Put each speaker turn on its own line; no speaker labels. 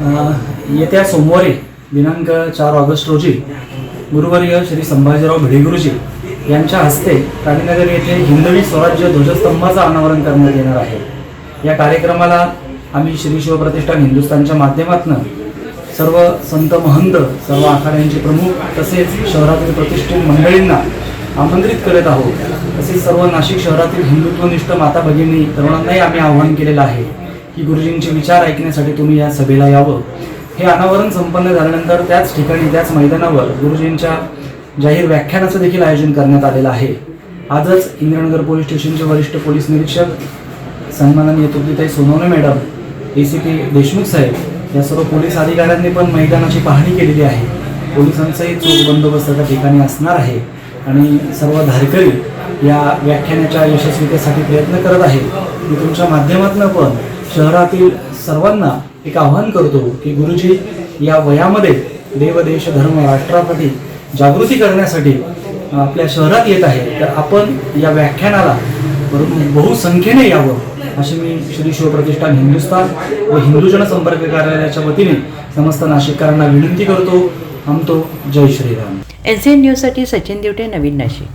येत्या सोमवारी दिनांक चार ऑगस्ट रोजी गुरुवर्य श्री संभाजीराव भिडेगुरुजी यांच्या हस्ते राणीनगर येथे हिंदवी स्वराज्य ध्वजस्तंभाचं अनावरण करण्यात येणार आहे. या कार्यक्रमाला आम्ही श्री शिवप्रतिष्ठान हिंदुस्थानच्या माध्यमातून सर्व संत महंत सर्व आखाड्यांचे प्रमुख तसेच शहरातील प्रतिष्ठित मंडळींना आमंत्रित करत आहोत. तसेच सर्व नाशिक शहरातील हिंदुत्वनिष्ठ माता भगिनी तरुणांनाही आम्ही आवाहन केलेलं आहे. की गुरुजींचे विचार ऐकण्यासाठी तुम्ही या सभेला यावं. हे अनावरण संपन्न झाल्यानंतर त्याच ठिकाणी त्याच मैदानावर गुरुजींच्या जाहीर व्याख्यानाचं देखील आयोजन करण्यात आलेलं आहे. आजच इंद्रनगर पोलीस स्टेशनचे वरिष्ठ पोलीस निरीक्षक सन्माननीय तुर्तीताई Sonawane madam A C P Deshmukh साहेब या सर्व पोलीस अधिकाऱ्यांनी पण मैदानाची पाहणी केलेली आहे. पोलिसांचाही चोख बंदोबस्त त्या ठिकाणी असणार आहे आणि सर्व धारकरी या व्याख्यानाच्या यशस्वीतेसाठी प्रयत्न करत आहे मी तुमच्या माध्यमातून पण शहरातील सर्वांना एक आव्हान करतो की गुरुजी या वयामध्ये देव देश धर्म राष्ट्रासाठी जागृती करण्यासाठी आपल्या शहरात येत आहे. तर आपण या व्याख्यानाला बहुसंख्येने यावं अशी मी श्री शिवप्रतिष्ठान हिंदुस्थान व हिंदू जनसंपर्क कार्यालयाच्या वतीने समस्त नाशिककरांना विनंती करतो. थांबतो. जय श्रीराम.
एन सी एन न्यूजसाठी सचिन दिवटे नवीन नाशिक.